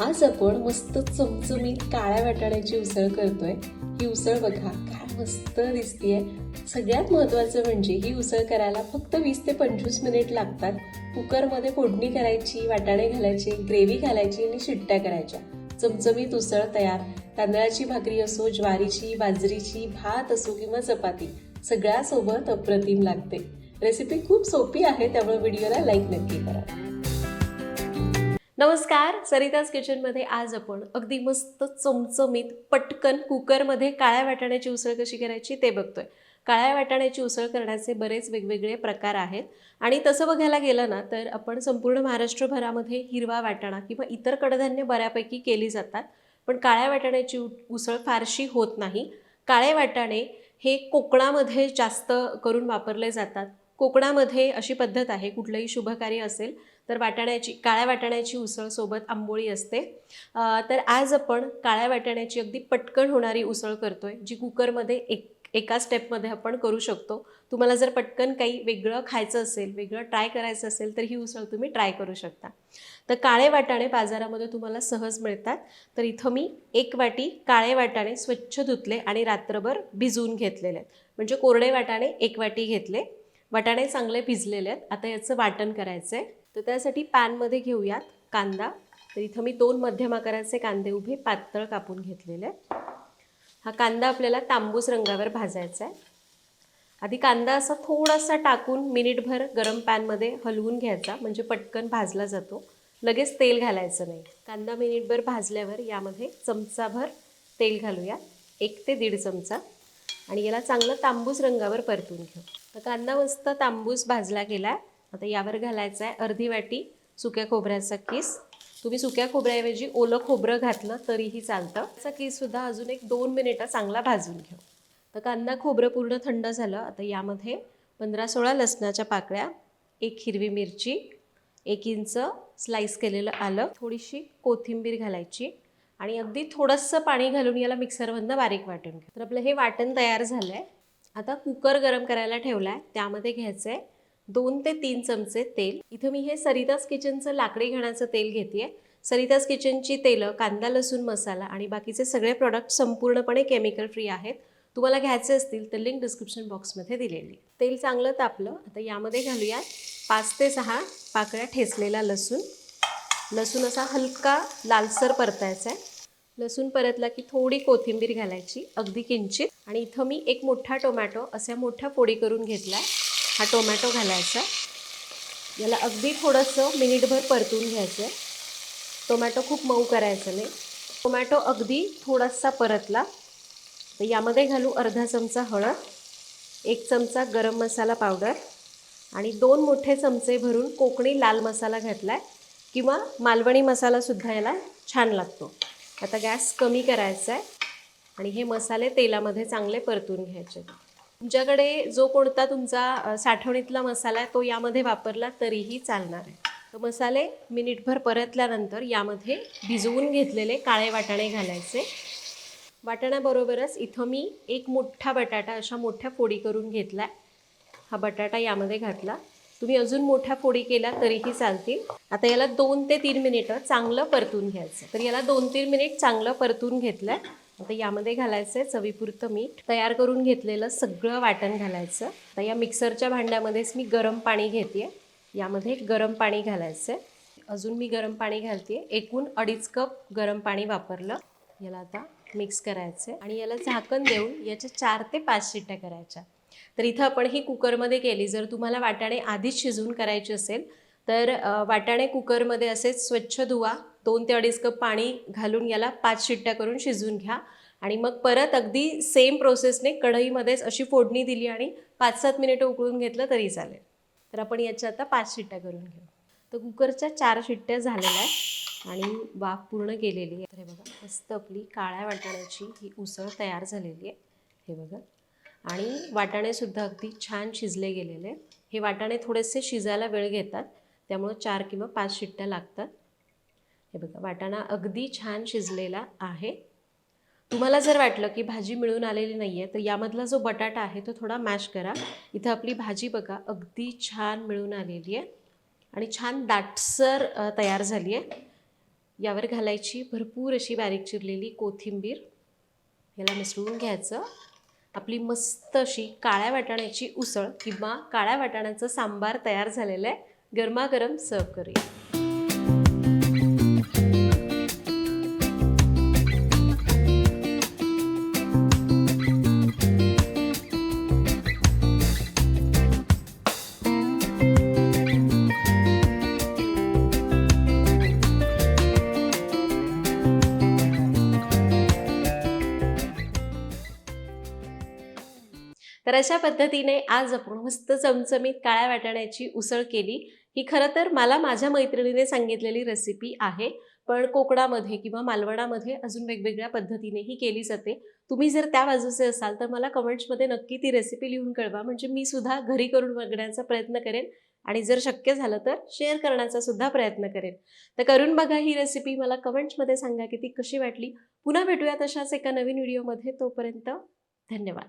आज आपण मस्त चमचमीत काळ्या वाटाण्याची उसळ करतोय. ही उसळ बघा काय मस्त दिसतीये. सगळ्यात महत्वाचं म्हणजे ही उसळ करायला फक्त वीस ते पंचवीस मिनिट लागतात. कुकरमध्ये फोडणी करायची वाटाणे घालायचे ग्रेव्ही घालायची आणि शिट्ट्या करायच्या. चमचमीत उसळ तयार. तांदळाची भाकरी असो ज्वारीची बाजरीची भात असो किंवा चपाती. सगळ्यासोबत अप्रतिम लागते. रेसिपी खूप सोपी आहे त्यामुळे व्हिडिओला लाईक नक्की करा. नमस्कार सरिताज किचनमध्ये आज आपण अगदी मस्त चमचमीत पटकन कुकरमध्ये काळ्या वाटाण्याची उसळ कशी करायची ते बघतोय. काळ्या वाटाण्याची उसळ करण्याचे बरेच वेगवेगळे प्रकार आहेत आणि तसं बघायला गेलं ना तर आपण संपूर्ण महाराष्ट्रभरामध्ये हिरवा वाटाणा किंवा इतर कडधान्य बऱ्यापैकी केली जातात पण काळ्या वाटाण्याची उसळ फारशी होत नाही. काळे वाटाणे हे कोकणामध्ये जास्त करून वापरले जातात. कोकणामध्ये अशी पद्धत आहे कुठलंही शुभकार्य असेल तर वाटाण्याची काळ्या वाटाण्याची उसळ सोबत आंबोळी असते. तर आज आपण काळ्या वाटाण्याची अगदी पटकन होणारी उसळ करतोय जी कुकरमध्ये एक एका स्टेपमध्ये आपण करू शकतो. तुम्हाला जर पटकन काही वेगळं खायचं असेल वेगळं ट्राय करायचं असेल तर ही उसळ तुम्ही ट्राय करू शकता. तर काळे वाटाणे बाजारामध्ये तुम्हाला सहज मिळतात. तर इथं मी एक वाटी काळे वाटाणे स्वच्छ धुतले आणि रात्रभर भिजवून घेतलेले आहेत. म्हणजे कोरडे वाटाणे एक वाटी घेतले. वाटाणे चांगले भिजलेले आहेत. आता याचं वाटण करायचं आहे तर त्यासाठी पॅनमध्ये घेऊयात कांदा. तर इथं मी दोन मध्यम आकाराचे कांदे उभे पातळ कापून घेतलेले हा कांदा आपल्याला तांबूस रंगावर भाजायचा आहे. आधी कांदा असा थोडासा टाकून मिनिटभर गरम पॅनमध्ये हलवून घ्यायचा म्हणजे पटकन भाजला जातो. लगेच तेल घालायचं नाही. कांदा मिनिटभर भाजल्यावर यामध्ये चमचाभर तेल घालूया. एक ते दीड चमचा. आणि याला चांगलं तांबूस रंगावर परतून घेऊ. तर कांदा मस्त तांबूस भाजला गेला आता यावर घालायचं आहे अर्धी वाटी सुक्या खोबऱ्याचा किस. तुम्ही सुक्या खोबऱ्याऐवजी ओलं खोबरं घातलं तरीही चालतं. त्याचा किससुद्धा अजून एक दोन मिनिटं चांगला भाजून घेऊ तर कांदा खोबरं पूर्ण थंड झालं. आता यामध्ये पंधरा सोळा लसणाच्या पाकळ्या एक हिरवी मिरची एक इंच स्लाईस केलेलं आलं थोडीशी कोथिंबीर घालायची आणि अगदी थोडंसं पाणी घालून याला मिक्सरमधनं बारीक वाटून घ्या. तर आपलं हे वाटण तयार झालं आहे आता कुकर गरम करायला ठेवला आहे त्यामध्ये घ्यायचं आहे दोन ते तीन चमचे तेल. इथं मी हे सरितास किचनचं लाकडी घाण्याचं तेल घेते सरितास किचनची तेलं कांदा लसूण मसाला आणि बाकीचे सगळे प्रॉडक्ट संपूर्णपणे केमिकल फ्री आहेत. तुम्हाला घ्यायचे असतील तर लिंक डिस्क्रिप्शन बॉक्समध्ये दिलेली तेल चांगलं तापलं. आता यामध्ये घालूयात पाच ते सहा पाकळ्या ठेचलेला लसूण. लसूण असा हलका लालसर परतायचा आहे. लसूण परतला की थोडी कोथिंबीर घालायची अगदी किंचित. आणि इथं मी एक मोठा टोमॅटो अशा मोठ्या फोडी करून घेतला आहे हा टोमॅटो घालायचा. याला अगदी थोडंसं मिनिटभर परतून घ्यायचं आहे टोमॅटो खूप मऊ करायचं नाही. टोमॅटो अगदी थोडासा परतला. तर यामध्ये घालू अर्धा चमचा हळद एक चमचा गरम मसाला पावडर आणि दोन मोठे चमचे भरून कोकणी लाल मसाला घातला आहे किंवा मालवणी मसालासुद्धा याला छान लागतो. आता गॅस कमी करायचा आहे आणि हे मसाले तेलामध्ये चांगले परतून घ्यायचे. तुमच्याकडे जो कोणता तुमचा साठवणीतला मसाला आहे तो यामध्ये वापरला तरीही चालणार आहे. तर मसाले मिनिटभर परतल्यानंतर यामध्ये भिजवून घेतलेले काळे वाटाणे घालायचे. वाटाण्याबरोबरच इथं मी एक मोठा बटाटा अशा मोठ्या फोडी करून घेतला आहे हा बटाटा यामध्ये घातला. तुम्ही अजून मोठ्या फोडी केल्या तरीही चालतील. आता याला दोन ते तीन मिनिटं चांगलं परतून घ्यायचं तर याला दोन तीन मिनिट चांगलं परतून घेतलं आता यामध्ये घालायचं आहे चवीपुरतं मीठ. तयार करून घेतलेलं सगळं वाटण घालायचं. आता या मिक्सरच्या भांड्यामध्येच मी गरम पाणी घेते यामध्ये गरम पाणी घालायचं आहे अजून मी गरम पाणी घालते एकूण अडीच कप गरम पाणी वापरलं. याला आता मिक्स करायचं आहे आणि याला झाकण देऊन याच्या चार ते पाच शिट्ट्या करायच्या. तर इथं आपण ही कुकरमध्ये केली. जर तुम्हाला वाटाणे आधीच शिजवून करायचे असेल तर वाटाणे कुकरमध्ये असेच स्वच्छ धुवा. दोन ते अडीच कप पाणी घालून याला पाच शिट्ट्या करून शिजवून घ्या. आणि मग परत अगदी सेम प्रोसेसने कढईमध्येच अशी फोडणी दिली आणि पाच सात मिनिटं उकळून घेतलं तरी चालेल. तर आपण याच्या आता पाच शिट्ट्या करून घेऊ. तर कुकरच्या चार शिट्ट्या झालेल्या आहेत आणि वाफ पूर्ण केलेली आहे. तर हे बघा मस्त आपली काळ्या वाटाण्याची ही उसळ तयार झालेली आहे. हे बघा. आणि वाटाणेसुद्धा अगदी छान शिजले गेलेले. हे वाटाणे थोडेसे शिजायला वेळ घेतात त्यामुळं चार किंवा पाच शिट्ट्या लागतात. हे बघा वाटाणा अगदी छान शिजलेला आहे. तुम्हाला जर वाटलं की भाजी मिळून आलेली नाही आहे तर यामधला जो बटाटा आहे तो थोडा मॅश करा. इथं आपली भाजी बघा अगदी छान मिळून आलेली आहे. आणि छान दाटसर तयार झाली आहे. यावर घालायची भरपूर अशी बारीक चिरलेली कोथिंबीर. याला मिसळून घ्यायचं. आपली मस्त अशी काळ्या वाटाण्याची उसळ किंवा काळ्या वाटाण्याचं सांबार तयार झालेलं आहे. गरमागरम सर्व करूया. तर अशा पद्धतीने आज आपण मस्त चमचमीत काळ्या वाटाण्याची उसळ केली. ही खरं तर मला माझ्या मैत्रिणीने सांगितलेली रेसिपी आहे. पण कोकणामध्ये किंवा मालवणामध्ये अजून वेगवेगळ्या पद्धतीनेही केली जाते. तुम्ही जर त्या बाजूचे असाल तर मला कमेंट्समध्ये नक्की ती रेसिपी लिहून कळवा. म्हणजे मी सुद्धा घरी करून बघण्याचा प्रयत्न करेन. आणि जर शक्य झालं तर शेअर करण्याचा सुद्धा प्रयत्न करेन. तर करून बघा ही रेसिपी मला कमेंट्समध्ये सांगा की ती कशी वाटली. पुन्हा भेटूया तशाच एका नवीन व्हिडिओमध्ये तोपर्यंत धन्यवाद.